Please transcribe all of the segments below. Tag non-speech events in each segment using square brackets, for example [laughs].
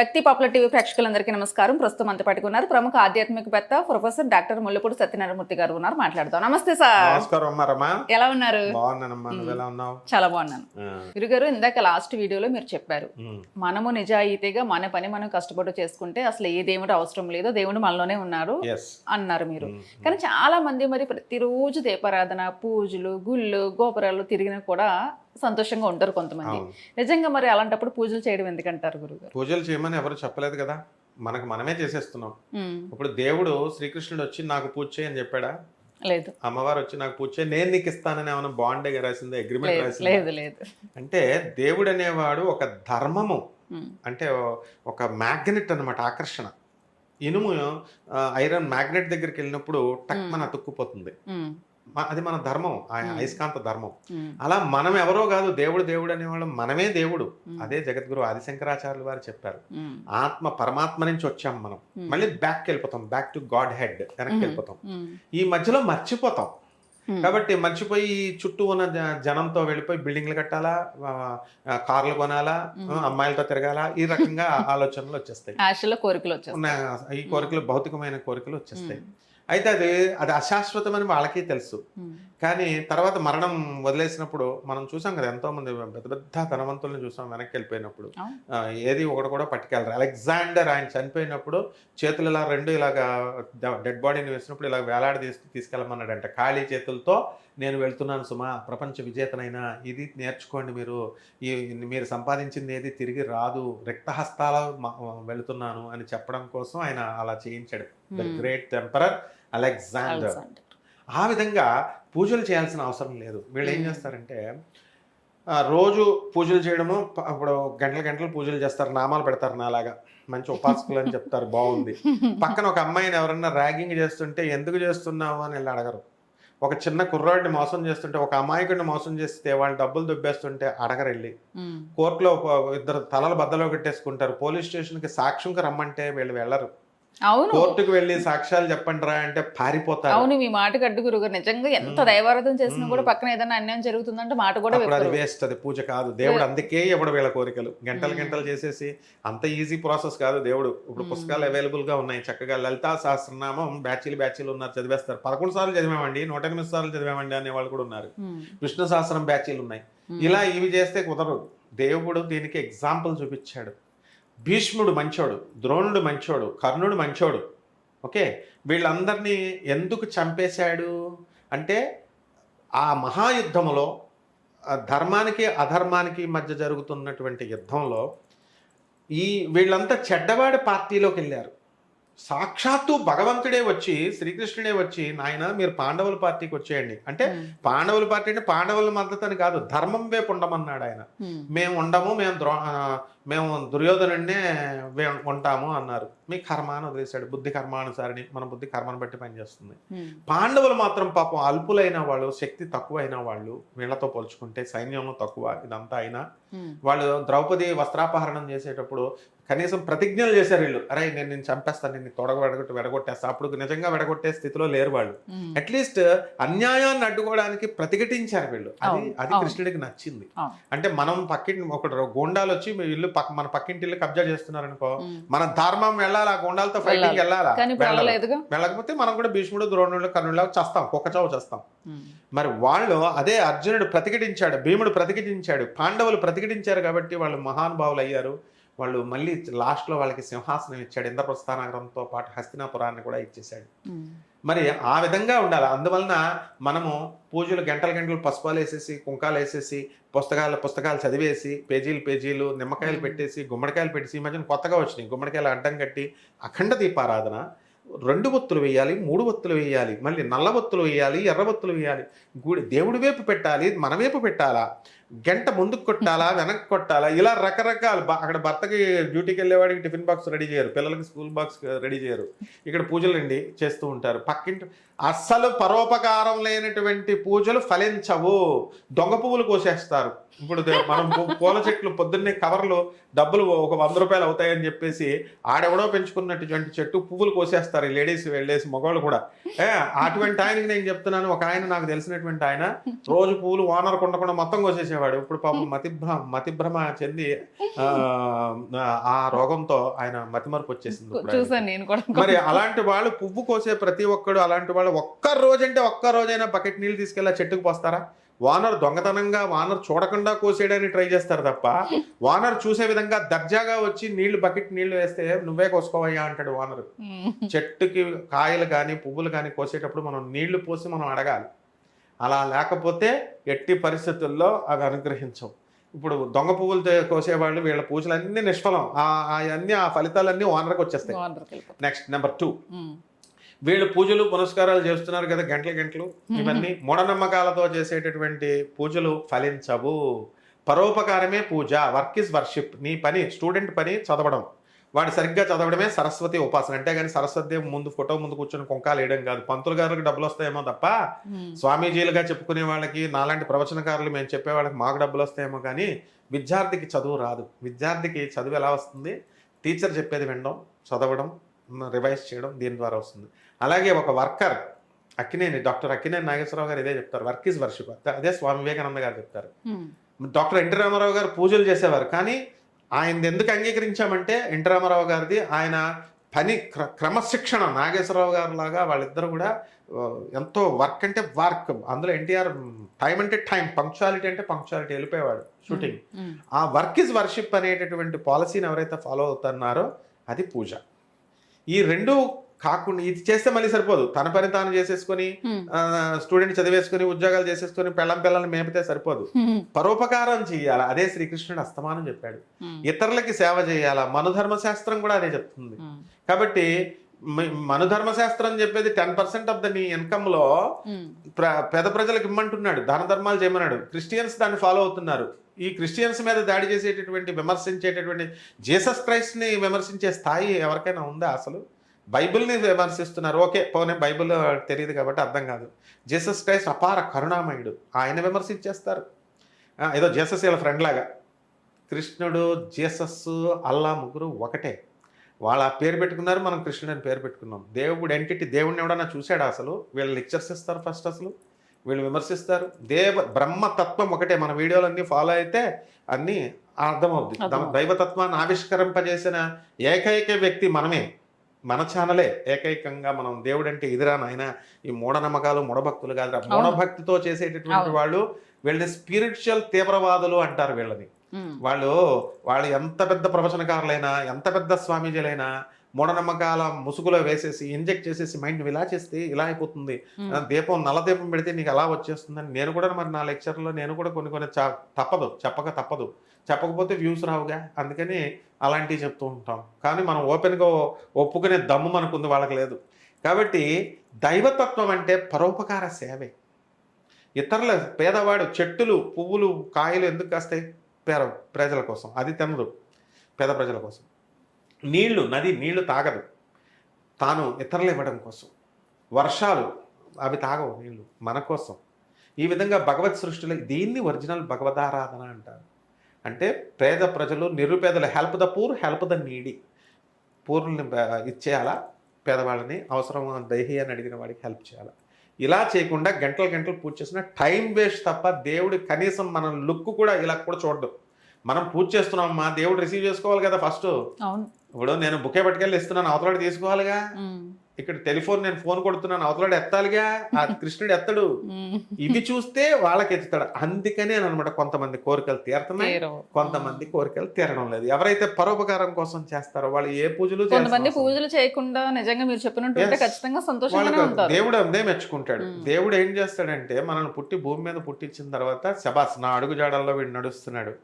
భక్తి popular TV ప్రేక్షకులందరికీ నమస్కారం. ప్రస్తుతం అంత పట్టుకున్నారు ప్రముఖ ఆధ్యాత్మికవేత్త ప్రొఫెసర్ డాక్టర్ ముల్లపూడి సత్యనారాయణమూర్తి గారు ఉన్నారు. మాట్లాడదాం. నమస్తే సార్. నమస్కారం ఎలా ఉన్నారు? చాలా బాగున్నాను. గురుగారు ఇందాక లాస్ట్ వీడియోలో మీరు చెప్పారు మనము నిజాయితీగా మన పని మనం కష్టపడి చేసుకుంటే అసలు ఏ దేవుడు అవసరం లేదు దేవుడు మనలోనే ఉన్నారు అన్నారు మీరు. కానీ చాలా మంది మరి ప్రతిరోజు దీపారాధన పూజలు గుళ్ళు గోపురాలు తిరిగినా కూడా సంతోషంగా ఉంటారు కొంతమంది. నిజంగా మరి అలాంటప్పుడు పూజలు చేయడం ఎందుకంటారు గురుగారు? పూజలు చేయమని ఎవరు చెప్పలేదు కదా. మనకు మనమే చేసేస్తున్నాం. ఇప్పుడు దేవుడు శ్రీకృష్ణుడు వచ్చి నాకు పూజ చేయని చెప్పాడా? లేదు. అమ్మవారు వచ్చి నాకు పూజ చేయి నేను నీకు ఇస్తానని ఏమైనా బాండే రాసిందా? అగ్రిమెంట్ రాసిందా? లేదు లేదు. అంటే దేవుడు అనేవాడు ఒక ధర్మము. అంటే ఒక మ్యాగ్నెట్ అన్నమాట ఆకర్షణ. ఇనుము ఐరన్ మ్యాగ్నెట్ దగ్గరికి వెళ్ళినప్పుడు టక్ మన అతుక్కుపోతుంది. అది మన ధర్మం. ఆ. అయస్కాంత ధర్మం. అలా మనం ఎవరో కాదు దేవుడు దేవుడు అనేవాళ్ళం. మనమే దేవుడు. అదే జగద్గురు ఆదిశంకరాచార్యులు వారు చెప్పారు. ఆత్మ పరమాత్మ నుంచి వచ్చాం మనం. మళ్ళీ బ్యాక్ వెళ్ళిపోతాం బ్యాక్ టు గాడ్ హెడ్. వెనక్కి. వెళ్ళిపోతాం ఈ మధ్యలో మర్చిపోతాం. కాబట్టి మర్చిపోయి ఈ చుట్టూ ఉన్న జనంతో వెళ్ళిపోయి బిల్డింగ్లు కట్టాలా? కార్లు కొనాలా? అమ్మాయిలతో తిరగాల? ఈ రకంగా [laughs] ఆలోచనలు వచ్చేస్తాయి. ఈ కోరికలు భౌతికమైన కోరికలు వచ్చేస్తాయి. అయితే అది అది అశాశ్వతమని వాళ్ళకి తెలుసు. కానీ తర్వాత మరణం వదిలేసినప్పుడు మనం చూసాం కదా ఎంతో మంది పెద్ద పెద్ద ధనవంతులను చూసాం వెనక్కి వెళ్ళిపోయినప్పుడు. ఏది ఒకటి కూడా పట్టుకెళ్ళరు. అలెగ్జాండర్ ఆయన చనిపోయినప్పుడు చేతులు ఇలా రెండు ఇలాగా డెడ్ బాడీని వేసినప్పుడు ఇలా వేలాడి తీసు తీసుకెళ్ళమన్నాడంట. ఖాళీ చేతులతో నేను వెళ్తున్నాను సుమా ప్రపంచ విజేతనైనా ఇది నేర్చుకోండి మీరు. ఈ మీరు సంపాదించింది ఏది తిరిగి రాదు. రిక్తహస్తాల వెళుతున్నాను అని చెప్పడం కోసం ఆయన అలా చేయించాడు. ద. Great emperor Alexander. ఆ విధంగా పూజలు చేయాల్సిన అవసరం లేదు. వీళ్ళు ఏం. చేస్తారంటే రోజు పూజలు చేయడము ఇప్పుడు గంటల గంటలు పూజలు చేస్తారు నామాలు పెడతారు నాలాగా. మంచి ఉపాసకులు అని చెప్తారు బాగుంది. పక్కన ఒక అమ్మాయిని ఎవరన్నా ర్యాగింగ్ చేస్తుంటే ఎందుకు చేస్తున్నావు అని వెళ్ళి అడగరు. ఒక చిన్న కుర్రాడిని మోసం చేస్తుంటే ఒక అమాయకుడిని మోసం చేస్తే వాళ్ళు డబ్బులు దుబ్బేస్తుంటే అడగరు వెళ్ళి. ఉమ్, కోర్టులో ఇద్దరు తలలు బద్దలో పెట్టేసుకుంటారు పోలీస్ స్టేషన్కి సాక్ష్యంకి రమ్మంటే వీళ్ళు వెళ్ళరు. అవును. కోర్టుకు వెళ్ళి సాక్ష్యాలు చెప్పండి రా అంటే పారిపోతారు. అవును మీ మాట గడ్డు గురుగారు. నిజంగా ఎంత. దైవారాధన చేసినా కూడా. పక్కన ఏదైనా అన్యాయం జరుగుతుందంటే మాట కూడా అది. వేస్ట్ అది పూజ కాదు. దేవుడు అందుకే ఇవ్వడు వీళ్ళ కోరికలు. గంటలు. గంటలు చేసేసి అంత ఈజీ ప్రాసెస్ కాదు దేవుడు. ఇప్పుడు. పుస్తకాలు అవైలబుల్గా ఉన్నాయి. చక్కగా లలితా సహస్రనామం బ్యాచీలు బ్యాచీలు ఉన్నారు చదివేస్తారు. పదకొండు సార్లు చదివామండి నూట ఎనిమిది సార్లు చదివామండి అనే వాళ్ళు కూడా ఉన్నారు. విష్ణు సహస్రం బ్యాచీలు ఉన్నాయి. ఇలా ఇవి చేస్తే కుదరదు. దేవుడు దీనికి ఎగ్జాంపుల్ చూపించాడు. భీష్ముడు మంచోడు ద్రోణుడు మంచోడు కర్ణుడు మంచోడు. ఓకే? వీళ్ళందరినీ ఎందుకు చంపేశాడు? అంటే ఆ మహాయుద్ధములో ధర్మానికి అధర్మానికి మధ్య జరుగుతున్నటువంటి యుద్ధంలో ఈ వీళ్ళంతా చెడ్డవాడి పార్టీలోకి వెళ్ళారు సాక్షాత్తు భగవంతుడే వచ్చి శ్రీకృష్ణుడే వచ్చి నాయన మీరు పాండవుల పార్టీకి వచ్చేయండి. అంటే పాండవుల పార్టీ అంటే పాండవుల మద్దతు అని కాదు ధర్మం వైపు ఉండమన్నాడు ఆయన మేము ఉండము మేము ద్రో మేము దుర్యోధనుడినే ఉంటాము అన్నారు. మీ కర్మ అని వదిలేశాడు. బుద్ధి కర్మానుసారిని మన బుద్ధి కర్మను బట్టి పనిచేస్తుంది. పాండవులు మాత్రం పాపం అల్పులైన వాళ్ళు శక్తి తక్కువైన వాళ్ళు వీళ్ళతో పోల్చుకుంటే సైన్యంలో తక్కువ ఇదంతా అయినా. వాళ్ళు ద్రౌపది వస్త్రాపహరణం చేసేటప్పుడు కనీసం ప్రతిజ్ఞలు చేశారు వీళ్ళు. అరే నేను నేను చంపేస్తాను నేను తొడగ వెడగొట్టి వెడగొట్టేస్తా. అప్పుడు నిజంగా వెడగొట్టే స్థితిలో లేరు వాళ్ళు. అట్లీస్ట్ అన్యాయాన్ని అడ్డుకోవడానికి ప్రతిఘటించారు వీళ్ళు. అది అది. కృష్ణుడికి నచ్చింది. అంటే మనం పక్కింటి ఒక గోండాలు వచ్చి మీ ఇల్లు పక్క మన పక్కింటి ఇల్లు కబ్జా చేస్తున్నారు అనుకో. మన ధర్మం వెళ్ళాలా? గోండాలతో ఫైటింగ్ వెళ్ళాలా? వెళ్ళకపోతే మనం కూడా భీష్ముడు ద్రోణుడు కర్ణుడు చస్తాం కుక్క చావు చేస్తాం. మరి వాళ్ళు అదే అర్జునుడు ప్రతిఘటించాడు భీముడు ప్రతిఘటించాడు పాండవులు ప్రతిఘటించారు కాబట్టి వాళ్ళు మహానుభావులు అయ్యారు. వాళ్ళు మళ్ళీ లాస్ట్లో వాళ్ళకి సింహాసనం ఇచ్చాడు ఇంద్రప్రస్థానగరంతో పాటు హస్తినాపురాన్ని కూడా ఇచ్చేశాడు. మరి ఆ విధంగా ఉండాలి. అందువలన మనము పూజలు గంటల గంటలు పసుపాలు వేసేసి కుంకాలు వేసేసి పుస్తకాలు పుస్తకాలు చదివేసి పేజీలు పేజీలు నిమ్మకాయలు మ్మ్. పెట్టేసి గుమ్మడికాయలు పెట్టేసి ఈ మధ్యన కొత్తగా వచ్చినాయి. గుమ్మడికాయలు అడ్డం కట్టి అఖండ దీపారాధన రెండు ఒత్తులు వేయాలి మూడు ఒత్తులు వేయాలి మళ్ళీ నల్ల ఒత్తులు వేయాలి ఎర్ర ఒత్తులు వేయాలి. గుడి దేవుడి వైపు పెట్టాలి మన వైపు పెట్టాలా? గంట ముందుకు కొట్టాలా [laughs] వెనక్కి కొట్టాలా? ఇలా రకరకాలు అక్కడ భర్తకి డ్యూటీకి వెళ్ళేవాడికి టిఫిన్ బాక్స్ రెడీ చేయరు. పిల్లలకి స్కూల్ బాక్స్ రెడీ చేయరు. ఇక్కడ పూజలు అండి చేస్తూ ఉంటారు. పక్కింటి అస్సలు పరోపకారం లేనటువంటి పూజలు ఫలించవు. దొంగ పువ్వులు కోసేస్తారు. ఇప్పుడు మనం పూల చెట్లు పొద్దున్నే కవర్లు డబ్బులు ఒక వంద రూపాయలు అవుతాయని చెప్పేసి ఆడెవడో పెంచుకున్నటువంటి చెట్టు పువ్వులు కోసేస్తారు. ఈ లేడీస్ వెళ్ళేసి మగవాళ్ళు కూడా. ఏ అటువంటి ఆయనకి నేను చెప్తున్నాను. ఒక ఆయన నాకు తెలిసినటువంటి ఆయన రోజు పువ్వులు ఓనర్ కొండకుండా మొత్తం కోసేసేవాడు. ఇప్పుడు పాపం [laughs] మతిభ్ర మతిభ్రమ చెంది [laughs] ఆ, రోగంతో ఆయన మతిమరుపు వచ్చేసింది. చూసాను నేను కూడా. మరి అలాంటి వాళ్ళు పువ్వు కోసే ప్రతి ఒక్కడు అలాంటి వాళ్ళు ఒక్క రోజంటే ఒక్క రోజైనా బకెట్ నీళ్ళు తీసుకెళ్ళి చెట్టుకు పోస్తారా? వానర్ దొంగతనంగా వానర్ చూడకుండా కోసేయడానికి ట్రై చేస్తారు తప్ప [laughs] వానర్ చూసే విధంగా దర్జాగా వచ్చి నీళ్ళు బకెట్ నీళ్ళు వేస్తే నువ్వే కోసుకోవయ్యా అంటాడు వానర్. చెట్టుకి కాయలు కానీ పువ్వులు కానీ కోసేటప్పుడు మనం నీళ్ళు పోసి మనం అడగాలి. అలా లేకపోతే ఎట్టి పరిస్థితుల్లో అవి అనుగ్రహించవు. ఇప్పుడు దొంగ పువ్వులు తే- కోసేవాళ్ళు వీళ్ళ పూజలన్నీ నిష్ఫలం. ఆ- అవన్నీ ఆ ఫలితాలన్నీ ఓనర్కి వచ్చేస్తాయి. Next number two. వీళ్ళు పూజలు పునస్కారాలు చేస్తున్నారు కదా గంటలు గంటలు. ఇవన్నీ మూఢనమ్మకాలతో చేసేటటువంటి పూజలు ఫలించవు. పరోపకారమే పూజ. Work is worship. నీ పని స్టూడెంట్ పని చదవడం. వాడు సరిగ్గా చదవడమే సరస్వతి ఉపాసన. అంటే కానీ సరస్వతి ముందు ఫోటో ముందు కూర్చొని కుంకాలు వేయడం కాదు. పంతులు గారికి డబ్బులు వస్తాయేమో తప్ప. స్వామీజీలుగా చెప్పుకునే వాళ్ళకి నాలాంటి ప్రవచనకారులు మేము చెప్పే వాళ్ళకి మాకు డబ్బులు వస్తాయేమో కానీ విద్యార్థికి చదువు రాదు. విద్యార్థికి చదువు ఎలా వస్తుంది? టీచర్ చెప్పేది వినడం చదవడం రివైజ్ చేయడం దీని ద్వారా వస్తుంది. అలాగే ఒక వర్కర్ అక్కినేని డాక్టర్ అక్కినేని నాగేశ్వరరావు గారు ఇదే చెప్తారు. Work is worship. అదే స్వామి వివేకానంద గారు చెప్తారు. డాక్టర్ ఎన్టీ రామారావు గారు పూజలు చేసేవారు. కానీ ఆయన ఎందుకు అంగీకరించామంటే ఎన్టీ రామారావు గారిది ఆయన పని క్ర క్రమశిక్షణ నాగేశ్వరరావు గారు లాగా వాళ్ళిద్దరు కూడా ఎంతో వర్క్ అంటే వర్క్. అందులో ఎన్టీఆర్ టైం అంటే టైం పంక్చువాలిటీ అంటే పంక్చువాలిటీ వెళ్ళిపోయేవాడు షూటింగ్. ఆ వర్క్ ఇస్ వర్షిప్ అనేటటువంటి పాలసీని ఎవరైతే ఫాలో అవుతున్నారో అది పూజ. ఈ రెండు కాకుండా ఇది చేస్తే మళ్ళీ సరిపోదు. తన పని తాను చేసేసుకొని. స్టూడెంట్ చదివేసుకొని ఉద్యోగాలు చేసేసుకొని పెళ్ళం పిల్లల్ని మేపితే సరిపోదు. పరోపకారం చేయాలి? అదే శ్రీకృష్ణుడు అస్తమానం చెప్పాడు. ఇతరులకి సేవ చేయాలా? మనుధర్మశాస్త్రం కూడా అదే చెప్తుంది. కాబట్టి మ- మనుధర్మశాస్త్రం చెప్పేది టెన్ పర్సెంట్ ఆఫ్ ద నీ ఇన్కమ్లో పేద ప్రజలకు ఇమ్మంటున్నాడు. దాన ధర్మాలు చేయమన్నాడు. క్రిస్టియన్స్ దాన్ని ఫాలో అవుతున్నారు. ఈ క్రిస్టియన్స్ మీద దాడి చేసేటటువంటి విమర్శించేటటువంటి జీసస్ క్రైస్ట్ని విమర్శించే స్థాయి ఎవరికైనా ఉందా అసలు? బైబిల్ని విమర్శిస్తున్నారు. ఓకే పోనీ బైబిల్ తెలియదు కాబట్టి అర్థం కాదు. జీసస్ క్రైస్ట్ అపార కరుణామయుడు. ఆయన విమర్శించేస్తారు. ఏదో జీసస్ వీళ్ళ ఫ్రెండ్ లాగా. కృష్ణుడు జీసస్ అల్లా ముగ్గురు ఒకటే. వాళ్ళ పేరు పెట్టుకున్నారు మనం కృష్ణుడు అని పేరు పెట్టుకున్నాం. దేవుడు ఎంటిటీ దేవుడిని ఎవడన్నా చూశాడా అసలు? వీళ్ళు లెక్చర్స్ ఇస్తారు ఫస్ట్ అసలు. వీళ్ళు విమర్శిస్తారు. దేవ బ్రహ్మతత్వం ఒకటే. మన వీడియోలన్నీ ఫాలో అయితే అన్నీ అర్థమవుద్ది. దైవతత్వాన్ని ఆవిష్కరింపజేసిన ఏకైక వ్యక్తి మనమే. మన ఛానలే ఏకైకంగా మనం దేవుడు అంటే ఎదురా నాయన. ఈ మూఢనమ్మకాలు మూఢభక్తులు కాదు అవును. మూఢభక్తితో చేసేటటువంటి. వాళ్ళు వీళ్ళని స్పిరిచువల్ తీవ్రవాదులు అంటారు వీళ్ళని. వాళ్ళు వాళ్ళు ఎంత పెద్ద ప్రవచనకారులైనా ఎంత పెద్ద స్వామీజీలైనా మూఢనమ్మకాల ముసుగులో వేసేసి ఇంజెక్ట్ చేసేసి మైండ్ ఇలా చేస్తే ఇలా అయిపోతుంది. దీపం నల్ల దీపం పెడితే నీకు అలా వచ్చేస్తుందని నేను కూడా మరి నా లెక్చర్లో నేను కూడా కొన్ని కొన్ని తప్పదు. చెప్పక తప్పదు. చెప్పకపోతే వ్యూస్ రావుగా. అందుకని అలాంటివి చెప్తూ ఉంటాం. కానీ మనం ఓపెన్గా ఒప్పుకునే దమ్ము మనకుంది వాళ్ళకి లేదు. కాబట్టి దైవతత్వం అంటే పరోపకార సేవే. ఇతరుల పేదవాడు చెట్టులు పువ్వులు కాయలు ఎందుకు కాస్తాయి? పేద ప్రజల కోసం. అది తినదు. పేద ప్రజల కోసం. నీళ్ళు నది నీళ్ళు తాగదు. తాను ఇతరులు ఇవ్వడం కోసం. వర్షాలు అవి తాగవు నీళ్ళు మన కోసం. ఈ విధంగా భగవత్ సృష్టిలో దీన్ని ఒరిజినల్ భగవదారాధన అంటారు. అంటే పేద ప్రజలు నిరుపేదలు help the poor help the needy పూర్ని ఇచ్చేయాలా? పేదవాళ్ళని అవసరం దేహి అని అడిగిన వాడికి హెల్ప్ చేయాలా? ఇలా చేయకుండా గంటలు గంటలు పూజ చేసిన టైం వేస్ట్ తప్ప దేవుడి కనీసం మన లుక్ కూడా ఇలా కూడా చూడదు మనం పూజ చేస్తున్నాం మా దేవుడు రిసీవ్ చేసుకోవాలి కదా ఫస్ట్ అవును. ఇప్పుడు నేను బుకే పట్టుకెళ్ళి ఇస్తున్నాను అవతలాడు తీసుకోవాలిగా. ఇక్కడ టెలిఫోన్ నేను ఫోన్ కొడుతున్నాను అవతలాడు ఎత్తాలిగా ఆ [laughs] కృష్ణుడు ఎత్తడు. ఇవి చూస్తే వాళ్ళకి ఎత్తుతాడు అందుకనే అనమాట కొంతమంది కోరికలు తీరుతున్నాయి. కొంతమంది కోరికలు తీరడం లేదు ఎవరైతే పరోపకారం కోసం చేస్తారో వాళ్ళు ఏ పూజలు కొంతమంది పూజలు చేయకుండా నిజంగా మీరు చెప్పినట్టు. ఖచ్చితంగా ఉంటారు దేవుడు అందే మెచ్చుకుంటాడు. దేవుడు ఏం చేస్తాడంటే మనల్ని పుట్టి భూమి మీద పుట్టించిన తర్వాత శబాస్ నా అడుగు జాడల్లో వీడు నడుస్తున్నాడు.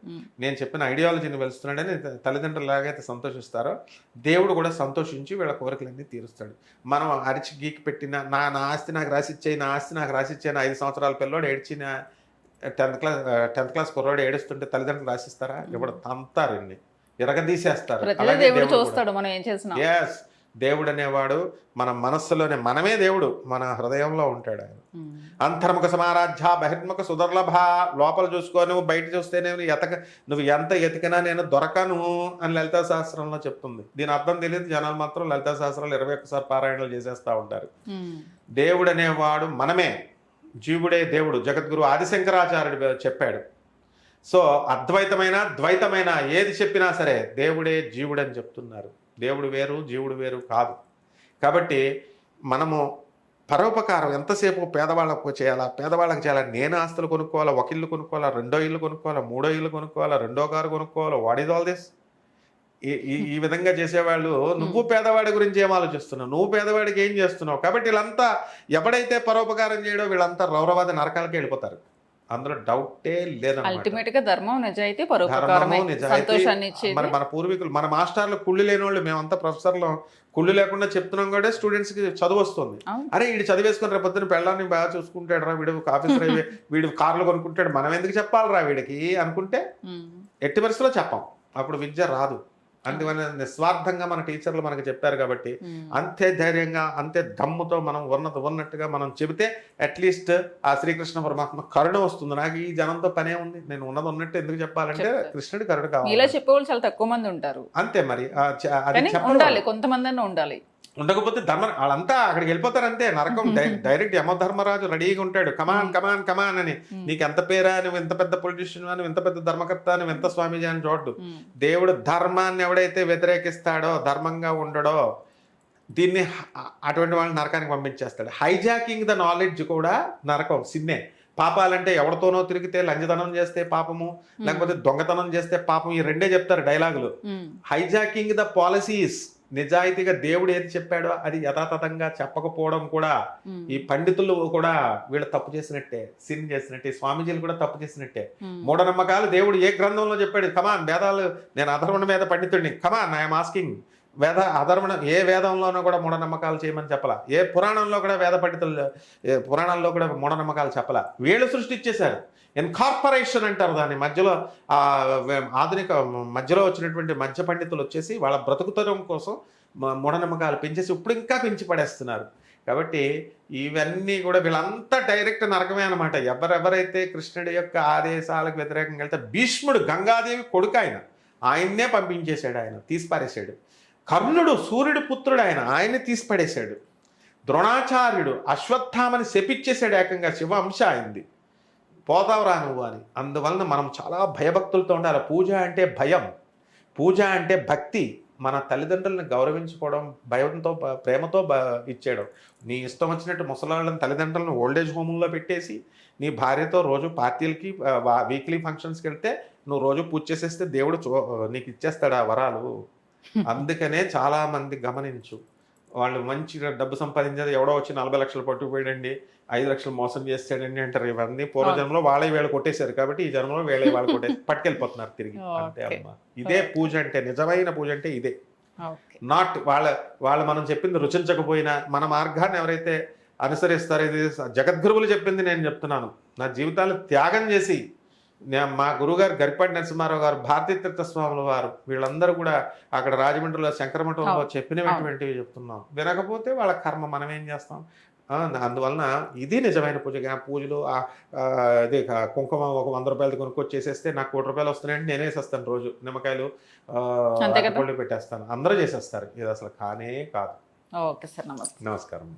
నేను చెప్పిన ఐడియాలజీని వెలుస్తున్నాడని తల్లిదండ్రులు ఎలాగైతే సంతోషిస్తారో దేవుడు కూడా సంతోషించి వీళ్ళ కోరికలన్నీ తీరుస్తాడు. మనం అరిచి గీకి పెట్టిన నా నా ఆస్తి నాకు రాసిచ్చేయి నా ఆస్తి నాకు రాసిచ్చేయి ఐదు సంవత్సరాల పిల్లోడు ఏడ్చిన టెన్త్ క్లాస్ టెన్త్ క్లాస్ కుర్రోడు ఏడుస్తుంటే తల్లిదండ్రులు రాసిస్తారా? ఇప్పుడు తంతారు ఇన్ని ఎరగదీసేస్తారు ప్రతిదీ అలాగే దేవుడు దేవుడు కూడా. చూస్తాడు మనం ఏం చేసినా. ఎస్ దేవుడు అనేవాడు మన మనస్సులోనే మనమే దేవుడు మన హృదయంలో ఉంటాడు ఆయన. అంతర్ముఖ సమారాధ్య బహిర్ముఖ సుదర్లభ లోపల చూసుకో నువ్వు బయట చూస్తేనే నువ్వు ఎతక నువ్వు ఎంత ఎతికినా నేను దొరకను అని లలితా శాస్త్రంలో చెప్తుంది. దీని అర్థం తెలియదు జనాలు మాత్రం లలితా శాస్త్రాలు ఇరవై ఒక్కసారి పారాయణలు చేసేస్తూ ఉంటారు. దేవుడు అనేవాడు మనమే జీవుడే దేవుడు జగద్గురు ఆదిశంకరాచార్యుడు చెప్పాడు. సో అద్వైతమైన ద్వైతమైన ఏది చెప్పినా సరే దేవుడే జీవుడు అని చెప్తున్నారు. దేవుడు వేరు జీవుడు వేరు కాదు. కాబట్టి మనము పరోపకారం ఎంతసేపు పేదవాళ్ళకు చేయాలా? పేదవాళ్ళకి చేయాలా? నేను ఆస్తులు కొనుక్కోవాలా? ఒక ఇల్లు కొనుక్కోవాలా? రెండో ఇల్లు కొనుక్కోవాలా? మూడో ఇల్లు కొనుక్కోవాలా? రెండో కారు కొనుక్కోవాలా? వాట్ ఈజ్ ఆల్ దిస్ ఈ ఈ- ఈ విధంగా చేసేవాళ్ళు నువ్వు పేదవాడి గురించి ఏం ఆలోచిస్తున్నావు? నువ్వు పేదవాడికి ఏం చేస్తున్నావు? కాబట్టి వీళ్ళంతా ఎవడైతే పరోపకారం చేయడో వీళ్ళంతా రౌరవాద నరకాలకి వెళ్ళిపోతారు. అందులో డౌటే లేదన్నమాట. అల్టిమేట్గా ధర్మం నిజాయితీ పరోపకారమే. ధర్మము నిజాయితీ సంతోషాన్ని ఇచ్చేది. మరి మన పూర్వీకులు మన మాస్టర్లు కుళ్ళు లేని వాళ్ళు మేమంతా ప్రొఫెసర్లు. కుళ్ళు లేకుండా చెప్తున్నాం కూడా స్టూడెంట్స్కి చదువు వస్తుంది. అరే వీడు చదివేసుకుని రేపు పొద్దున్న పెళ్ళాన్ని బాగా చూసుకుంటాడు రా వీడు ఆఫీసర్ అయ్యి [laughs] వీడు కార్లు కొనుక్కుంటాడు. మనం ఎందుకు చెప్పాలిరా వీడికి? అనుకుంటే. ఎట్టి పరిస్థితిలో చెప్పాం. అప్పుడు విద్య రాదు. అందువల్ల నిస్వార్థంగా మన టీచర్లు మనకు చెప్పారు కాబట్టి. అంతే ధైర్యంగా అంతే దమ్ముతో మనం ఉన్నది ఉన్నట్టుగా మనం చెబితే అట్లీస్ట్ ఆ శ్రీకృష్ణ పరమాత్మ కరుణ వస్తుంది నాకు ఈ జనంతో పనే ఉంది నేను ఉన్నది ఉన్నట్టు ఎందుకు చెప్పాలంటే. కృష్ణుడి కరుణ ఇలా కావాలి చెప్పేవాళ్ళు చాలా తక్కువ మంది ఉంటారు అంతే మరి ఆ చ- అది కానీ చెప్పరు ఉండాలి వాళ్ళు. కొంతమంది ఉండాలి ఉండకపోతే ధర్మ వాళ్ళంతా అక్కడికి వెళ్ళిపోతారు అంతే. నరకం. [laughs] డైరెక్ట్ యమధర్మరాజు రెడీగా ఉంటాడు. కమాన్ కమాన్ కమాన్ అని. నీకు ఎంత పేరా నువ్వు ఎంత పెద్ద పొలిటీషియన్ అని ఎంత పెద్ద ధర్మకర్త నువ్వు ఎంత స్వామీజీ అని ఉమ్. దేవుడు ధర్మాన్ని ఎవడైతే వ్యతిరేకిస్తాడో ధర్మంగా ఉండడో దీన్ని అటువంటి వాళ్ళని నరకానికి పంపించేస్తాడు. హైజాకింగ్ ద నాలెడ్జ్ కూడా నరకం సిన్నే. పాపాలంటే ఎవరితోనో తిరిగితే లంచదనం చేస్తే పాపము లేకపోతే దొంగతనం చేస్తే పాపం ఈ రెండే చెప్తారు డైలాగులు. హైజాకింగ్ ద పాలసీస్ నిజాయితీగా దేవుడు ఏది చెప్పాడో అది యథాతథంగా చెప్పకపోవడం కూడా. ఈ పండితులు కూడా వీళ్ళు తప్పు చేసినట్టే సిన్ చేసినట్టే స్వామీజీలు కూడా తప్పు చేసినట్టే. మూఢనమ్మకాలు దేవుడు ఏ గ్రంథంలో చెప్పాడు? కమాన్ వేదాలు నేను అధర్వణ వేద పండితుడిని. కమాన్ ఐఎమ్ ఆస్కింగ్ వేద అధర్వణ ఏ వేదంలోనూ కూడా మూఢనమ్మకాలు చేయమని చెప్పలా. ఏ పురాణంలో కూడా వేద పండితులు ఏ పురాణాల్లో కూడా మూఢనమ్మకాలు చెప్పలా. వీళ్ళు సృష్టించేశారు. ఎన్కార్పొరేషన్ అంటారు దాన్ని. మధ్యలో ఆధునిక మధ్యలో వచ్చినటువంటి మధ్య పండితులు వచ్చేసి వాళ్ళ బ్రతుకుతరం కోసం మూఢనమ్మకాలు పెంచేసి ఇప్పుడు ఇంకా పెంచి పడేస్తున్నారు. కాబట్టి ఇవన్నీ కూడా వీళ్ళంతా డైరెక్ట్ నరకమే అనమాట ఎవరెవరైతే కృష్ణుడి యొక్క ఆదేశాలకు వ్యతిరేకంగా వెళ్తే భీష్ముడు గంగాదేవి కొడుకు ఆయన. ఆయన్నే పంపించేశాడు ఆయన తీసిపారేశాడు. కర్ణుడు సూర్యుడు పుత్రుడు ఆయన ఆయన్ని తీసిపడేశాడు. ద్రోణాచార్యుడు అశ్వత్థామని శపిచ్చేశాడు ఏకంగా శివ అంశ అయింది పోతావురా నువ్వు అని. అందువలన మనం చాలా భయభక్తులతో ఉండాలి. పూజ అంటే భయం. పూజ అంటే భక్తి. మన తల్లిదండ్రులను గౌరవించుకోవడం భయంతో ప్రేమతో బ ఇచ్చేయడం. నీ ఇష్టం వచ్చినట్టు ముసలాళ్ళని తల్లిదండ్రులను ఓల్డేజ్ హోముల్లో పెట్టేసి నీ భార్యతో రోజు పార్టీలకి వీక్లీ ఫంక్షన్స్కి వెళ్తే నువ్వు రోజు పూజ చేసేస్తే దేవుడు చూ నీకు ఇచ్చేస్తాడు ఆ వరాలు. [laughs] అందుకనే చాలా మంది గమనించు. వాళ్ళు మంచిగా డబ్బు సంపాదించేది ఎవడో వచ్చి నలభై లక్షలు పట్టుకుపోయాడండి ఐదు లక్షలు మోసం చేస్తాడండి అంటారు. ఇవన్నీ పూర్వజన్మలో వాళ్ళే వేళ కొట్టేశారు కాబట్టి ఈ జన్మలో వేళే వాళ్ళు కొట్టేసి [laughs] పట్టుకెళ్ళిపోతున్నారు తిరిగి. అంతే. అమ్మా. ఇదే పూజ అంటే నిజమైన పూజ అంటే ఇదే. నాట్ వాళ్ళ వాళ్ళు మనం చెప్పింది రుచించకపోయినా మన మార్గాన్ని ఎవరైతే అనుసరిస్తారో ఇది జగద్గురువులు చెప్పింది నేను చెప్తున్నాను. నా జీవితాలు త్యాగం చేసి మా గురుగారు గరిపాటి నరసింహారావు గారు భారతీ తీర్థ స్వాముల వారు వీళ్ళందరూ కూడా అక్కడ రాజమండ్రిలో శంకరమఠంలో. చెప్పినటువంటివి చెప్తున్నాం. వినకపోతే వాళ్ళ కర్మ మనం ఏం చేస్తాం? అందువలన ఇది నిజమైన పూజ. ఆ పూజలు క- కుంకుమ ఒక వంద రూపాయలు కొనుక్కొచ్చి చేసేస్తే నాకు కోటి రూపాయలు వస్తున్నాయంటే నేనే వేసేస్తాను రోజు. నిమ్మకాయలు పెట్టేస్తాను. అందరూ చేసేస్తారు. ఇది అసలు కానే కాదు. ఓకే సార్ నమస్తే. నమస్కారం.